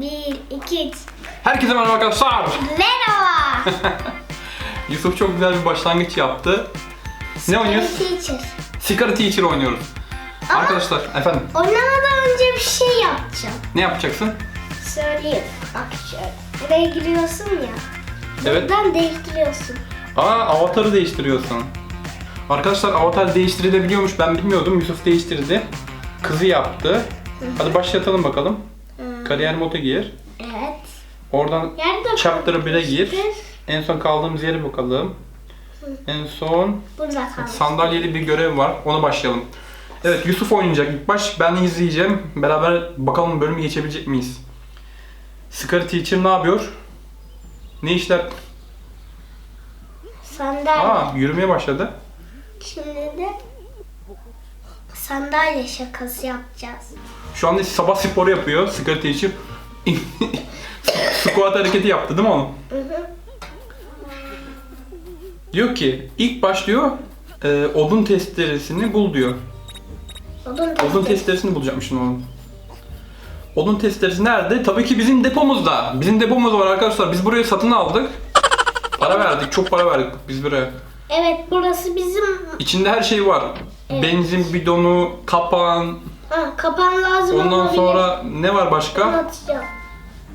Bir, iki, üç. Herkese merhaba arkadaşlar. Merhaba. Yusuf çok güzel bir başlangıç yaptı. Ne oynuyoruz? Teacher. Sigara Teacher oynuyoruz. Ama- Arkadaşlar efendim Oynamadan önce bir şey yapacağım. ne yapacaksın? Söyleyeyim. Bak şöyle. Buraya giriyorsun ya. Evet. Buradan değiştiriyorsun. Aa avatarı değiştiriyorsun. Arkadaşlar avatar değiştirilebiliyormuş ben bilmiyordum. Yusuf değiştirdi. Kızı yaptı. Hadi başlatalım bakalım. Kariyer moda gir. Evet. Oradan Yerde chapter 1'e gir. En son kaldığımız yere bakalım. En son Burada kalmış. sandalyeli bir görev var. Ona başlayalım. Evet Yusuf oynayacak ilk baş. Ben izleyeceğim. Beraber bakalım bölümü geçebilecek miyiz? Scary Teacher ne yapıyor? Ne işler? Sandalye. Aa yürümeye başladı. Şimdi de sandalye şakası yapacağız. Şu anda sabah sporu yapıyor Scary Teacher. Squat hareketi yaptı değil mi onu? Hı hı. Diyor ki ilk başlıyor e, odun testeresini bul diyor. Odun, Odun testeresini bulacakmışsın oğlum. Odun testeresi nerede? Tabii ki bizim depomuzda. Bizim depomuz var arkadaşlar. Biz burayı satın aldık. Para verdik. Çok para verdik biz buraya. Evet burası bizim... İçinde her şey var. Evet. Benzin bidonu, kapan. Ha, kapan lazım Ondan olabilir. sonra ne var başka? Anlatacağım.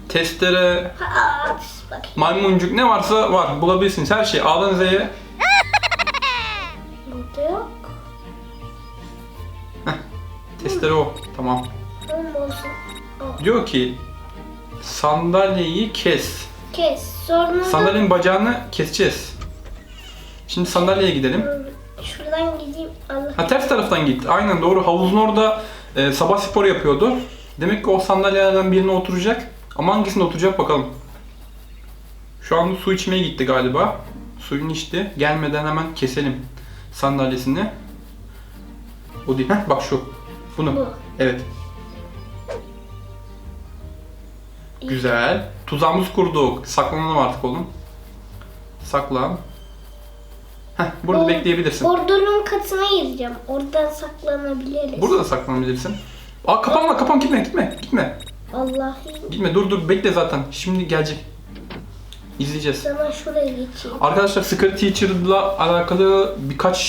Testere, Ha, at bakayım. maymuncuk ne varsa var. Bulabilirsiniz her şey. A'dan Z'ye. Burada yok. Testere o. Tamam. Tamam olsun. Diyor ki sandalyeyi kes. Kes. Sonra Sandalyenin bacağını keseceğiz. Şimdi sandalyeye gidelim. şuradan gideyim. Allah. Ha ters taraftan git. Aynen doğru. Havuzun orada e, sabah spor yapıyordu. Demek ki o sandalyelerden birine oturacak. Ama hangisine oturacak bakalım. Şu anda su içmeye gitti galiba. Suyunu içti. Gelmeden hemen keselim sandalyesini. O değil. Heh, bak şu. Bunu. Bu. Evet. Güzel. Tuzağımızı kurduk. Saklanalım artık oğlum. Saklan. Heh, burada Bu- bekleyebilirsin. Bordurun katına gireceğim. Oradan saklanabiliriz. Burada da saklanabilirsin. Aa kapanma kapan gitme gitme gitme. Allah'ım. Gitme dur dur bekle zaten. Şimdi gelecek. İzleyeceğiz. Sana şuraya geçeyim. Arkadaşlar Scary Teacher'la alakalı birkaç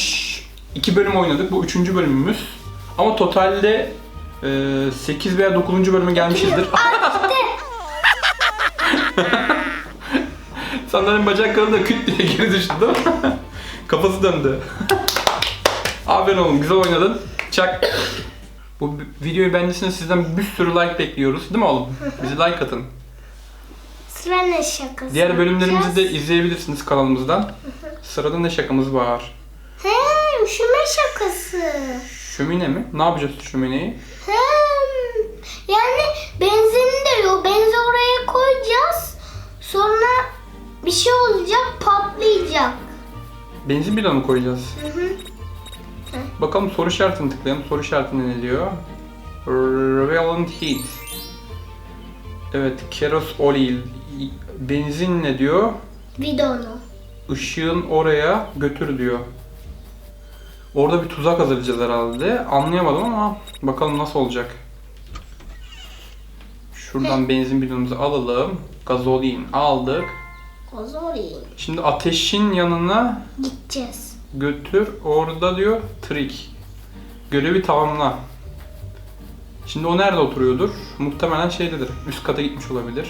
iki bölüm oynadık. Bu üçüncü bölümümüz. Ama totalde e, 8 veya 9. bölüme gelmişizdir. Sandalyenin bacak kanalı da küt diye geri düştü değil mi? Kafası döndü. Aferin oğlum güzel oynadın. Çak. Bu videoyu beğendiyseniz sizden bir sürü like bekliyoruz değil mi oğlum? Bizi like atın. Sıra ne şakası? Diğer bölümlerimizi de yapacağız? izleyebilirsiniz kanalımızdan. Sırada ne şakamız var? He, üşüme şakası. Şömine mi? Ne yapacağız şömineyi? He, yani benzin de yok. Benzin oraya koyacağız. Sonra bir şey olacak, patlayacak. Benzin bidonu koyacağız? Hı hı. Bakalım soru işaretini tıklayalım. Soru işaretinde ne diyor? Relevant heat. Evet, keros oil. Benzin ne diyor? Bidonu. Işığın oraya götür diyor. Orada bir tuzak hazırlayacağız herhalde. Anlayamadım ama bakalım nasıl olacak. Şuradan benzin bidonumuzu alalım. Gazolin aldık. O zor iyi. Şimdi ateşin yanına Gideceğiz. götür. Orada diyor trick. Görevi tamamla. Şimdi o nerede oturuyordur? Muhtemelen şeydedir. Üst kata gitmiş olabilir.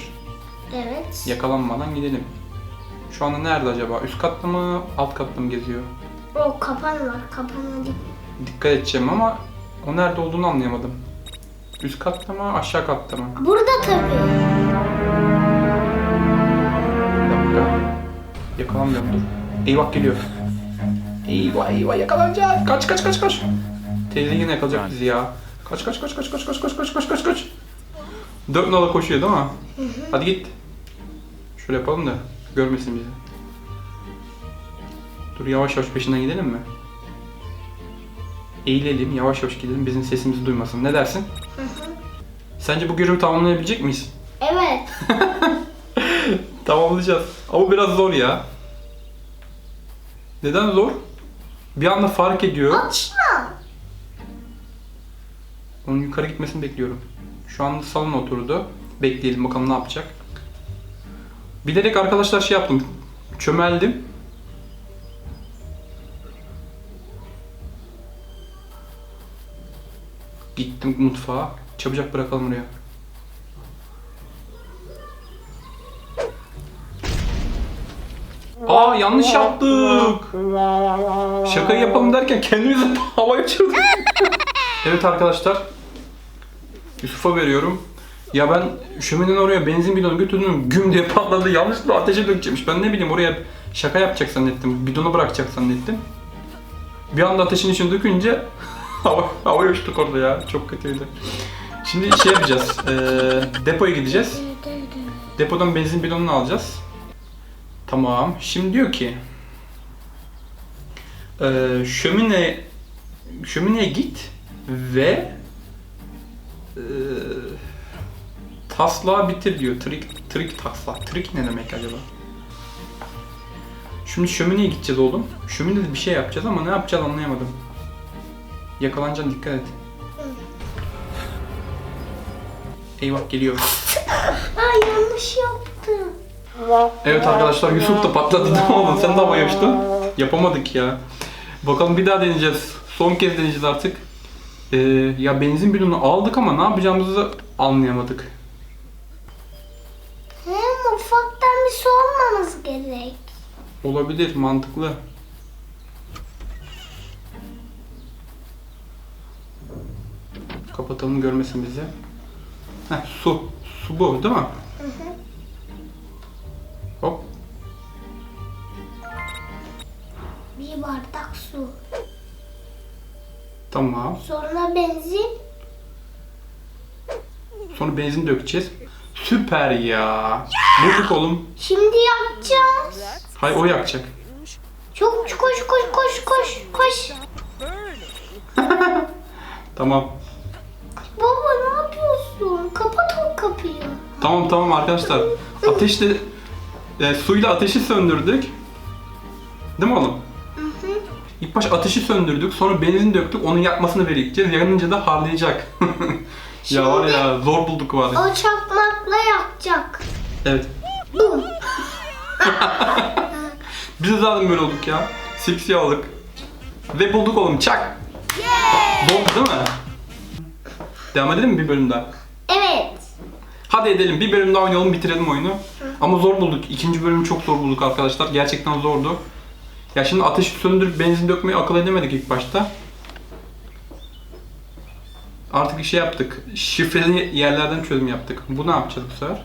Evet. Yakalanmadan gidelim. Şu anda nerede acaba? Üst katta mı? Alt katta mı geziyor? O kapan var. Kapana dik. Dikkat edeceğim ama o nerede olduğunu anlayamadım. Üst katta mı, aşağı katta mı? Burada tabii. Yakalanmıyorum dur. Eyvah geliyor. Eyvah eyvah yakalanacak. Kaç kaç kaç kaç. Teyze yine yakalayacak bizi ya. Kaç kaç kaç kaç kaç kaç kaç kaç kaç kaç kaç. Dört nala koşuyor değil mi? Hadi git. Şöyle yapalım da görmesin bizi. Dur yavaş yavaş peşinden gidelim mi? Eğilelim, yavaş yavaş gidelim bizim sesimizi duymasın. Ne dersin? Sence bu görevi tamamlayabilecek miyiz? Evet. Tamamlayacağız. Ama biraz zor ya. Neden zor? Bir anda fark ediyor. Açma. Onun yukarı gitmesini bekliyorum. Şu anda salona oturdu. Bekleyelim bakalım ne yapacak. Bilerek arkadaşlar şey yaptım. Çömeldim. Gittim mutfağa. Çabucak bırakalım oraya. Yanlış yaptık. Şaka yapalım derken kendimizi havaya uçurduk. evet arkadaşlar. Yusuf'a veriyorum. Ya ben şöminenin oraya benzin bidonu götürdüm güm diye patladı. Yanlışlıkla ateşe dökecekmiş. Ben ne bileyim oraya şaka yapacak zannettim. Bidonu bırakacak zannettim. Bir anda ateşin içine dökünce hava, havaya uçtuk orada ya. Çok kötüydü. Şimdi şey yapacağız. Eee depoya gideceğiz. Depodan benzin bidonunu alacağız. Tamam. Şimdi diyor ki eee şömine şömineye git ve eee taslağı bitir diyor. Trik, trik taslak. Trik ne demek acaba? Şimdi şömineye gideceğiz oğlum. Şöminede bir şey yapacağız ama ne yapacağız anlayamadım. Yakalanacaksın dikkat et. Eyvah geliyor. Ay yanlış yaptım. Evet arkadaşlar Yusuf da patladı mi oğlum? Sen de havaya uçtun. Yapamadık ya. Bakalım bir daha deneyeceğiz. Son kez deneyeceğiz artık. Ee, ya benzin bidonu aldık ama ne yapacağımızı anlayamadık. Hem ufaktan bir su olmamız gerek. Olabilir, mantıklı. Kapatalım görmesin bizi. Heh, su. Su bu değil mi? Hop. Bir bardak su. Tamam. Sonra benzin. Sonra benzin dökeceğiz. Süper ya. Bulduk oğlum. Şimdi yapacağız. Hay o yakacak. Çok koş koş koş koş koş. Tamam. Baba ne yapıyorsun? Kapat o kapıyı. Tamam tamam arkadaşlar. Ateşle e, suyla ateşi söndürdük. Değil mi oğlum? İlk baş ateşi söndürdük, sonra benzin döktük, onun yakmasını bekleyeceğiz. Yanınca da harlayacak. ya var ya zor bulduk var. O çakmakla yakacak. Evet. Bum. Biz de zaten böyle olduk ya. Sipsiyah olduk. Ve bulduk oğlum çak. Zor değil mi? Devam edelim mi bir bölüm daha? Evet. Hadi edelim. Bir bölüm daha oynayalım bitirelim oyunu. Ama zor bulduk. İkinci bölümü çok zor bulduk arkadaşlar. Gerçekten zordu. Ya şimdi ateşi söndürüp benzin dökmeyi akıl edemedik ilk başta. Artık şey yaptık. Şifreli yerlerden çözüm yaptık. Bu ne yapacağız bu sefer?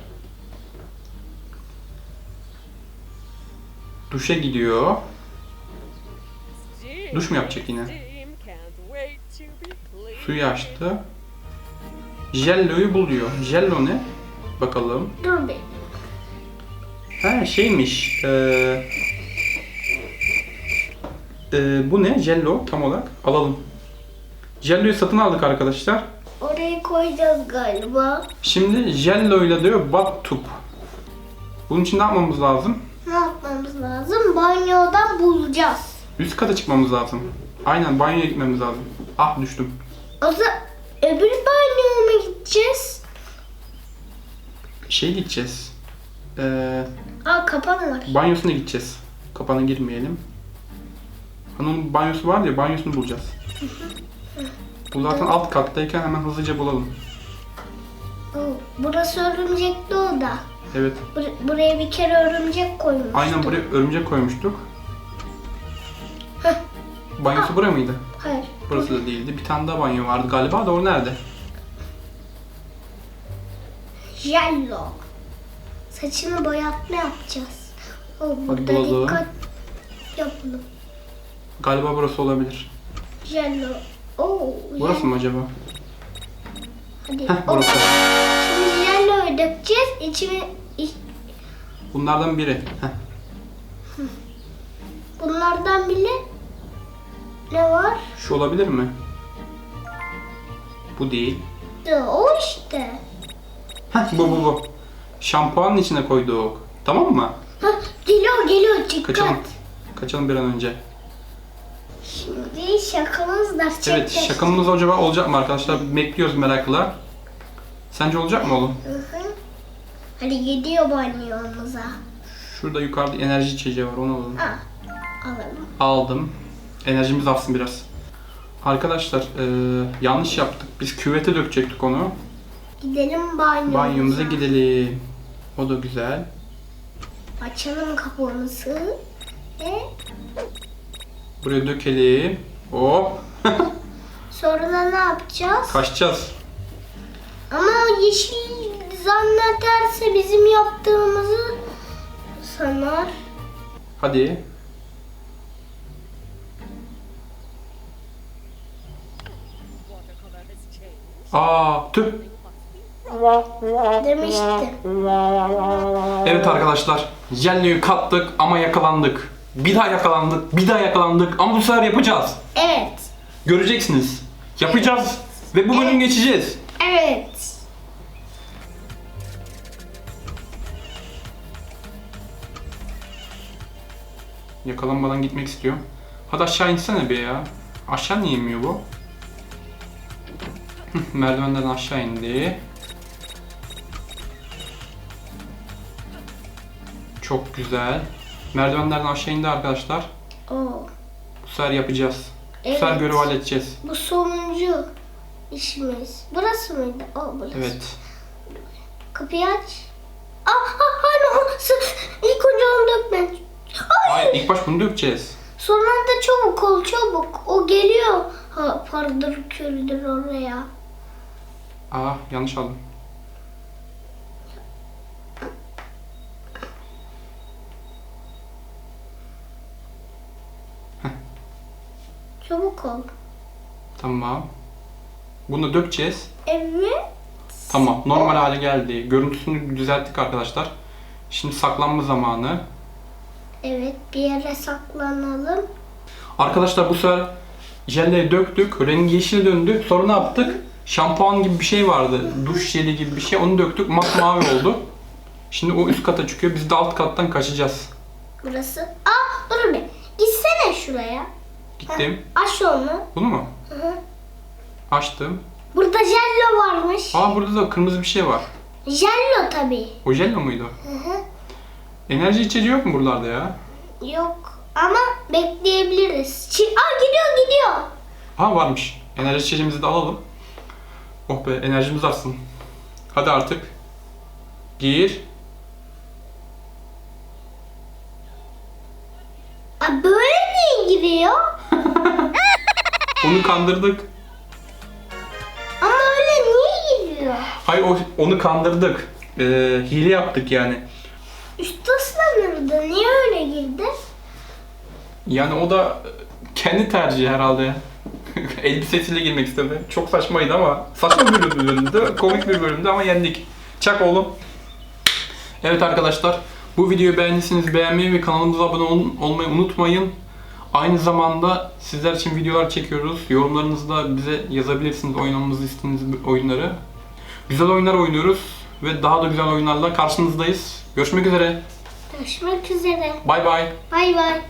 Duşa gidiyor. Duş mu yapacak yine? Suyu açtı. Jello'yu buluyor. Jello ne? Bakalım. Ha şeymiş. Ee, ee, bu ne? Jello tam olarak. Alalım. Jello'yu satın aldık arkadaşlar. Oraya koyacağız galiba. Şimdi Jello ile diyor Battup. Bunun için ne yapmamız lazım? Ne yapmamız lazım? Banyodan bulacağız. Üst kata çıkmamız lazım. Aynen banyoya gitmemiz lazım. Ah düştüm. O zaman öbür banyoya mı gideceğiz? Şey gideceğiz. Ee, Aa kapan var. banyosuna gideceğiz. Kapana girmeyelim. Hanımın banyosu var ya banyosunu bulacağız. Bu zaten alt kattayken hemen hızlıca bulalım. Burası örümcekli oda. Evet. Bur- buraya bir kere örümcek koymuştum. Aynen buraya örümcek koymuştuk. Heh. Banyosu buraya mıydı? Hayır. Burası da değildi. Bir tane daha banyo vardı galiba da o nerede? Jello. Saçını boyatma yapacağız. Oo, burada bulalım. dikkat yapalım. Galiba burası olabilir. Jello. Oo, Burası mı acaba? Hadi. Heh burası. Şimdi jelloyu dökeceğiz. İçine iç- Bunlardan biri. Heh. bunlardan bile ne var? Şu olabilir mi? Bu değil. De, O işte. Heh, bu bu bu. Şampuanın içine koyduk. Tamam mı? Hah, geliyor geliyor dikkat. Kaçalım. Kaçalım bir an önce. Şimdi şakamız da. Evet şakamız acaba olacak mı arkadaşlar? Bekliyoruz merakla. Sence olacak mı oğlum? Hı hı. Hadi gidiyor banyomuza. Şurada yukarıda enerji içeceği var onu alalım. Ha, alalım. Aldım. Enerjimiz artsın biraz. Arkadaşlar eee, yanlış yaptık. Biz küvete dökecektik onu. Gidelim banyomuza. Banyomuza gidelim. O da güzel. Açalım kapımızı. Ve Buraya dökelim. Hop. sonra ne yapacağız? Kaçacağız. Ama o yeşil zannederse bizim yaptığımızı sanar. Hadi. Aa, tüh. Demiştim. Evet arkadaşlar. Jello'yu kattık ama yakalandık. Bir daha yakalandık, bir daha yakalandık ama bu sefer yapacağız. Evet. Göreceksiniz. Yapacağız. Ve bu bölüm geçeceğiz. Evet. Yakalanmadan gitmek istiyor. Hadi aşağı insene bir ya. Aşağı niye inmiyor bu? Hıh, Merdivenlerden aşağı indi. Çok güzel. Merdivenlerden aşağı indi arkadaşlar. Oo. Bu sefer yapacağız. Bu sefer Evet. görev halledeceğiz. Bu sonuncu işimiz. Burası mıydı? O burası. Evet. Kapıyı aç. Ah, ah hani o s- ilk önce onu dökme. Ay. Hayır ilk baş bunu dökeceğiz. Sonra da çabuk ol çabuk. O geliyor. Ha, pardır kürdür oraya. Aa yanlış aldım. Çabuk ol. Tamam. Bunu dökeceğiz. Evet. Tamam. Normal hale geldi. Görüntüsünü düzelttik arkadaşlar. Şimdi saklanma zamanı. Evet bir yere saklanalım. Arkadaşlar bu sefer jelleri döktük. Rengi yeşil döndü. Sonra ne yaptık? Şampuan gibi bir şey vardı. Duş jeli gibi bir şey. Onu döktük. Masmavi oldu. Şimdi o üst kata çıkıyor. Biz de alt kattan kaçacağız. Burası. Aa dur bir. Gitsene şuraya. Gittim. Aç onu. Bunu mu? Hı hı. Açtım. Burada jello varmış. Aa burada da kırmızı bir şey var. Jello tabii. O jello muydu? Hı hı. Enerji içeceği yok mu buralarda ya? Yok ama bekleyebiliriz. Çi Aa gidiyor gidiyor. Ha varmış. Enerji içeceğimizi de alalım. Oh be enerjimiz artsın. Hadi artık. Gir. Aa, böyle niye giriyor? Onu kandırdık. Ama öyle niye giriyor? Hayır o, onu kandırdık. Ee, hile yaptık yani. Üstü ıslanırdı. Niye öyle girdi? Yani o da kendi tercihi herhalde. Elbisesiyle girmek istedi. Çok saçmaydı ama saçma bir bölümdü. Komik bir bölümdü ama yendik. Çak oğlum. Evet arkadaşlar. Bu videoyu beğendiyseniz beğenmeyi ve kanalımıza abone ol- olmayı unutmayın. Aynı zamanda sizler için videolar çekiyoruz. Yorumlarınızı da bize yazabilirsiniz oynamamızı istediğiniz oyunları. Güzel oyunlar oynuyoruz ve daha da güzel oyunlarla karşınızdayız. Görüşmek üzere. Görüşmek üzere. Bay bay. Bay bay.